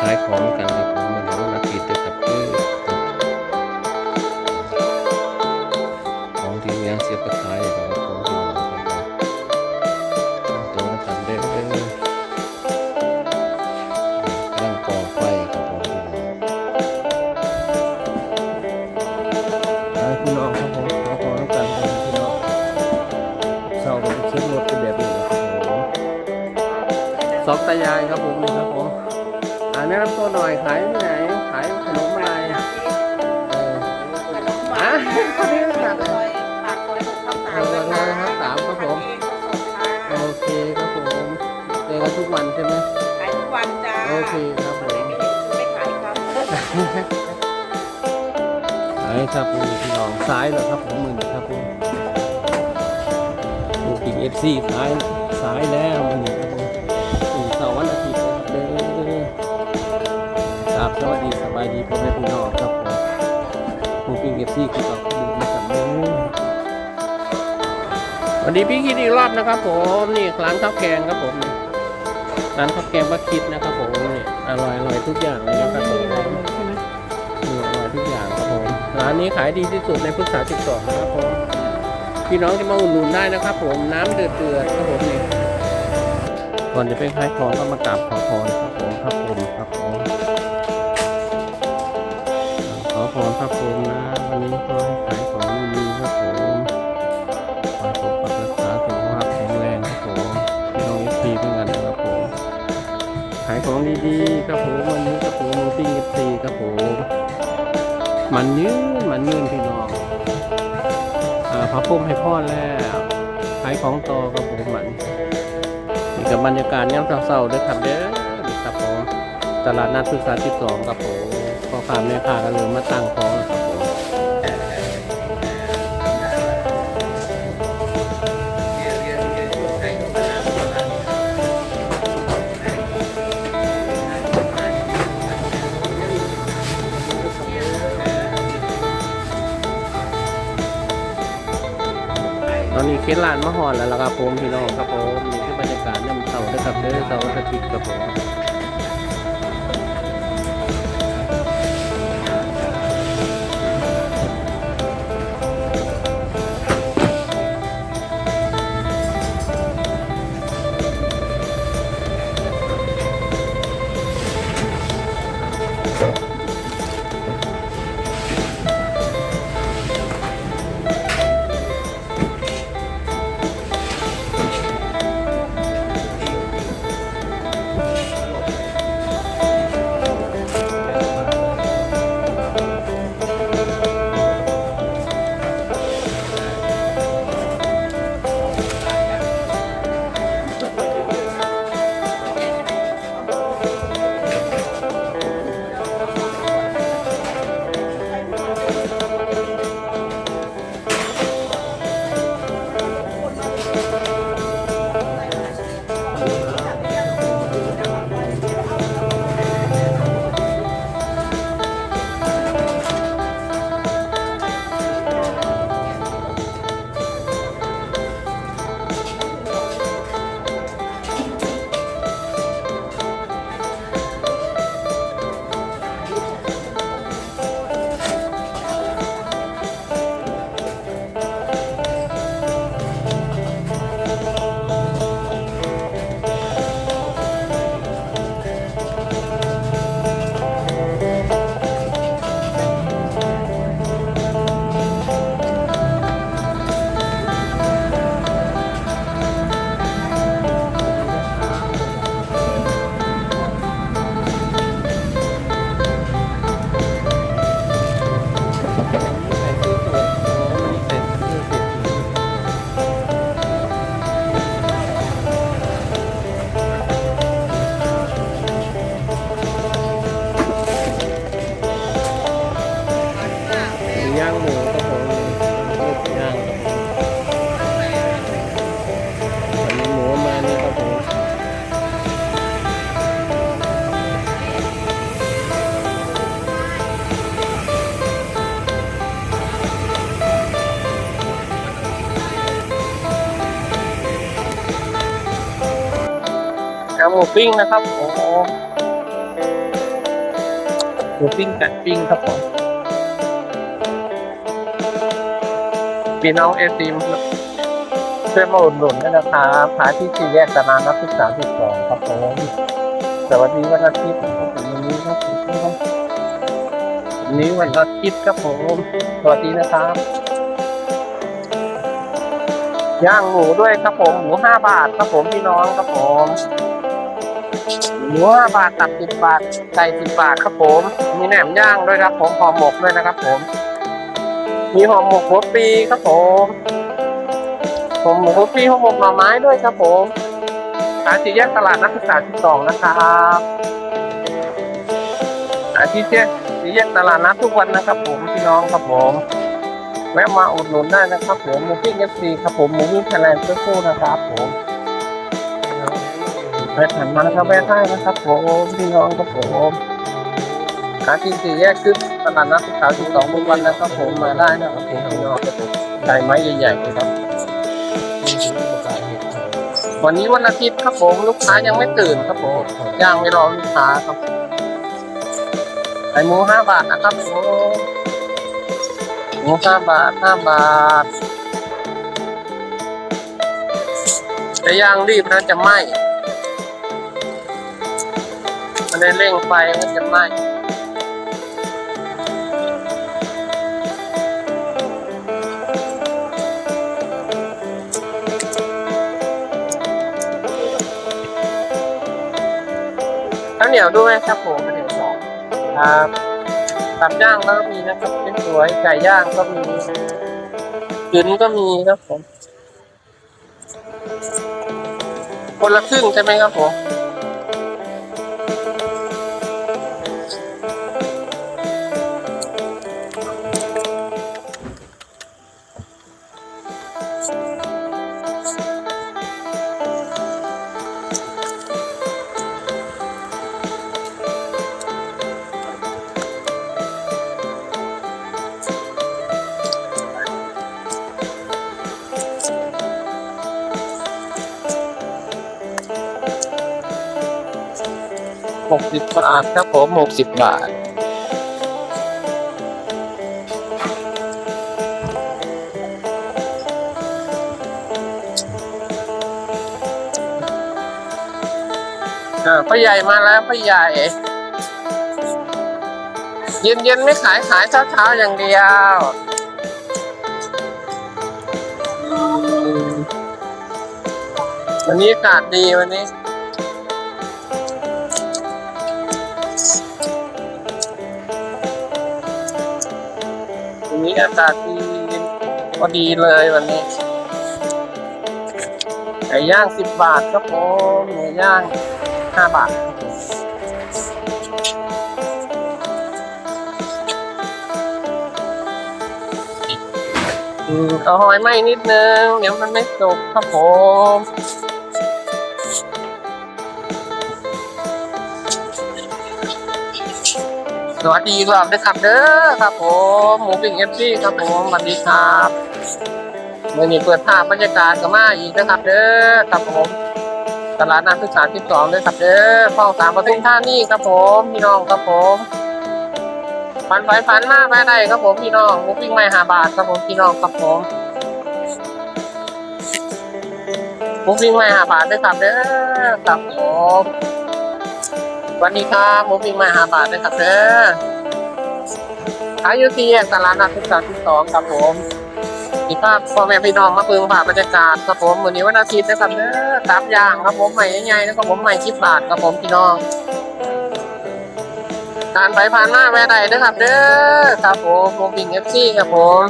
ขายของกันครับผมมันนี้วันอาทิตย์เด้อครับคือของที่ยังเสียไปขายอยู่ครับผมที่น้องครับผมตัวกันเด้เด้อกำลังก่อไฟครับผมพี่น้องอ่าพี่น้องครับผมขอขอต้องการครับพี่น้องเศร้าก็ไปเช็ครถเป็นแบบนี้ครับผมสองตายายครับผม แนะนำตัวหน่อยขายที่ไหนขายขนมอะไรเอออะคนนี้ขนาดเลยโอเคครับผมเจอกันทุกวันใช่ไหมโอเคครับผมไอ้ครับผมพี่น้องซ้ายเหรอครับผมมือนี้ครับผมลูกกิงเอฟซีซ้ายซ้ายแล้วมือนี้ สวัสดีสบายดีพ่อแม่พี่น้องครับผมลูกกิงเอฟซีคือต่อดูนะครับเด้อสวัสดีพี่คิดอีกรอบนะครับ ผมนี่ร้านข้าวแกงครับผมร้านข้าวแกงป้าคิดนะครับผมนี่อร่อยอร่อยทุกอย่างเลยนะครับผมอร่อยทุกอย่างครับผมร้านนี้ขายดีที่สุดในพุทธาสิบสองนะครับผมพี่น้องที่มาอุดหนุนได้นะครับ ผมน้ำเดือดเดือดครับผมนี่ก่อนจะไปขายของก็มากราบขอพรครับผมพระพรหมครับผม วันนี้ขอให้ขายของดีๆครับผมขอให้สุขภาพรักษาสุขภาพแข็งแรงครับผมพี่น้องเอฟซีเพื่อนกันนะครับผมขายของดีๆครับผมวันนี้ครับผมมูติ้งเอฟซีครับผมมันยืนมันยืนพี่น้องอาพระพุ่มให้พ่อแล้วขายของต่อครับผมมันนี่กับบรรยากาศย่ำเศร้าๆด้วยครับเด้อครับผมตลาดนัดพฤกษาที่สองครับผมพ่อค้าแม่ค้าก็เริ่มมาตั้งของ แล้วครับผมตอนลานมะฮอนแล้วล่ะครับผมพี่น้องครับผมนี่คือบรรยากาศน้ำเสาร์นะครับเด้อเสาร์อาทิตย์ครับผม หมูปิ้งนะครับโอ้หมูปิ้งไก่ปิ้งครับผมพี่น้องเอซีช่วยมาอุดหนุนด้วยนะครับหาที่สี่แยกตลาดนัดที่สามสิบสองครับผมสวัสดีวันอาทิตย์ผมวันนี้ครับผมวันนี้วันอาทิตย์ครับผมสวัสดีนะครับย่างหมูด้วยครับผมหมูห้าบาทครับผมพี่น้องครับผม หมูห้าบาทตับสิบบาทไก่สิบบาทครับผม มีแหนมย่างด้วยครับผมห่อหมกด้วยนะครับผม มีห่อหมกหัวปีครับผมผมหมูหัวปีห่อหมกหน่อไม้ด้วยครับผมขายสี่แยกตลาดนักศึกษาที่สองนะครับขายที่แยกสี่แยกตลาดนัดทุกวันนะครับ ผมพี่น้องครับผมแวะมาอุดหนุนได้นะครับผมหมูปิ้งเอฟซีครับผมหมูปิ้งไทยแลนด์สู้ๆนะครับผม ไปผ่านมานะครับแวะได้นะครับผมพี่น้องครับผมหาที่สี่แยกขึ้นตลาดนัดสุขาสิบสองทุวันนะครับผมมาได้นะครับผมพี่น้องครับผมไก่ไม้ใหญ่ๆเลยครับ วันนี้วันอาทิตย์ครับผมลูกค้ายังไม่ตื่นครับผมย่างไม่รอลูกค้าครับไก่หมูห้าบาทนะครับผมหมูห้าบาทห้าบาทจะย่างรีบนะจะไหม้ ได้เร่งไฟมันจะไหม้ข้าวเหนียวด้วยครับผมข้าวเหนียวสองครับตับย่างก็มีนะครับเป็นสวยไก่ย่างก็มีกึนก็มีครับผมคนละครึ่งใช่ไหมครับผม สิบบาทครับผมหกสิบบาท อ่าพ่อใหญ่มาแล้วพ่อใหญ่ เย็นเย็นๆไม่ขายขายเช้าเช้าๆอย่างเดียววันนี้อากาศดีวันนี้ นี้อากาศดีพอดีเลยวันนี้ไก่ย่างสิบบาทครับผมหมูย่างห้าบาทครับผมอืมเอาหอยไหมนิดนึง เดี๋ยวมันไม่สุกครับผม สวัสดีครับด้วยครับเด้อครับผมหมูปิ้งเอฟซีครับผมสวัสดีครับเมื่อนี้เปิดภาพบรรยากาศกับมาอีกนะครับเด้อครับผมตลาดนักศึกษาที่สองด้วยครับเด้อฟ้องสามปทุมท่านี่ครับผมพี่น้องครับผมฟันไฟฟันมากไปได้ครับผมพี่น้องหมูปิ้งไม่หาบาทครับผมพี่น้องครับผมหมูปิ้งไม่หาบาทด้วยครับเด้อครับผม วัสดีครับหมูปิ้งมาหาบาทนะครับเด้อขายอยู่ที่แยกตลาดนัดทุกสาที่สองครับผมนี่ภาพพ่อแม่พี่น้องมาเพิ่งผ่าบรรยากาศครับผมวันนี้วันอาทิตย์นะครับเด้อสามอย่างครับผมใหม่ใหญ่ๆนะครับผมใหม่ชิบบาทครับผมพี่น้องการไปผ่านหน้าแม่ใดนะครับเด้อครับผมหมูปิ้งเอฟซีครับผม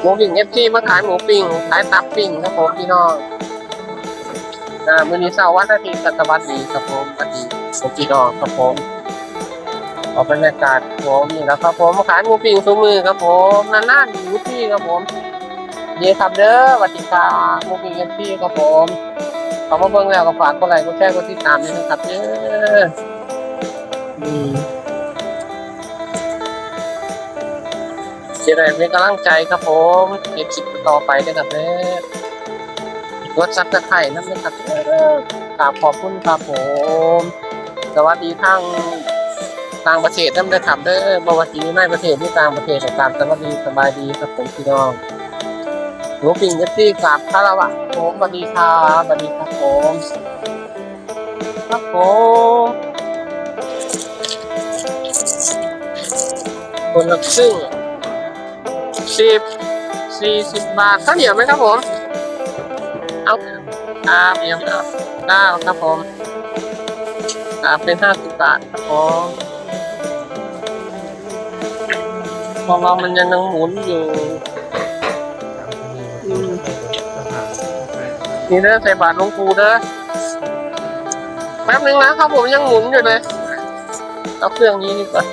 หมูปิ้งเอฟซีมาขายหมูปิ้งขายตับปิ้งครับผมพี่น้อง อ่ามื้อนี้เช้าวันอาทิตย์ก็สวัสดีครับผมสวัสดีผมพี่น้องครับผมออกบรรยากาศผมนี่แล้วครับผมขายหมูปิ้งซุมือครับผมนานๆอยู่ที่ครับผมเย่ครับเด้อสวัสดีครับหมูปิ้งเอฟซีครับผมขอมาเบิ่งแล้วก็ฝากกดไลค์กดแชร์กดติดตามด้วยนะครับเด้ออืมจะได้เป็นกำลังใจครับผมเก็บสิบต่อไปด้วยครับเด้อ รถซับตะไคร่นั่นนะครับเออกราบขอบคุณครับผม สวัสดีทางต่างประเทศนั่นได้ขับเด้อบวชในประเทศที่ต่างประเทศต่างสวัสดีสบายดีครับผมพี่น้องหนูปิ่งเอฟซีกราบคารวะผมสวัสดีครับสวัสดีครับผมครับผมคนละครึ่งสิบสี่สิบบาทข้าวเหนียวไหมครับผม ครับเดียวครับเก้าครับผมอ่าเป็นห้าสิบบาทครับผมของเรามันยังนังหมุนอยู่นี่เด้อใส่บาทลงปูเด้อแป๊บนึงนะครับผมยังหมุนอยู่เลยเอาเครื่องนี้ดีกว่า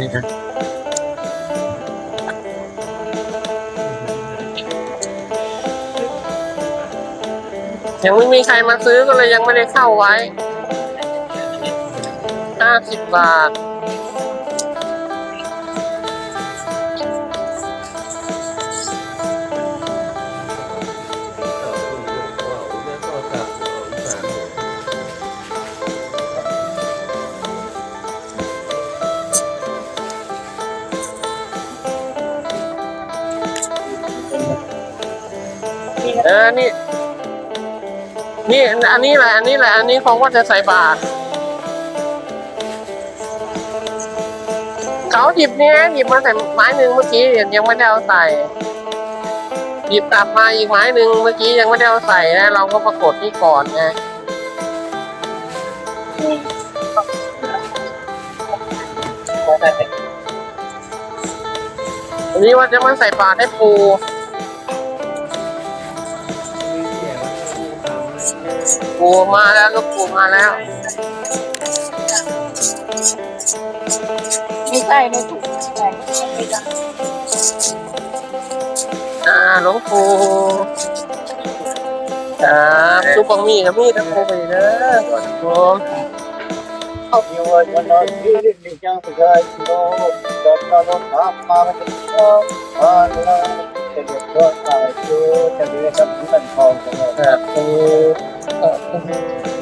นี่นะยังไม่มีใครมาซื้อก็เลยยังไม่ได้เข้าไว้ห้าสิบบาท นี่ นี่อันนี้แหละ อันนี้แหละ อันนี้ของว่าจะใส่บาตรเขาหยิบเนี่ยหยิบมาใส่ไม้หนึ่งเมื่อกี้ยังไม่ได้เอาใส่ หยิบกลับมาอีกไม้หนึ่งเมื่อกี้ยังไม่ได้เอาใส่นะ เราก็ปรากฏนี่ก่อนไงอันนี้ว่าจะมาใส่บาตรให้ปู ปู่มาแล้วลูกปู่มาแล้วไม่ใช่ไม่ถูกอ่าหลวงปู่ครับซุปบังมีครับมีครับงโคไปเด้อครับผมเอาเดี๋ววันนั้นที่นี่ยังไม่ได้โน้ตแต่เราต้องทำมาเป็นต้องอ่านแล้วจะเรียนรู้อะไรอยู่จะเรียนรู้เป็นของเราครับ 呃 ok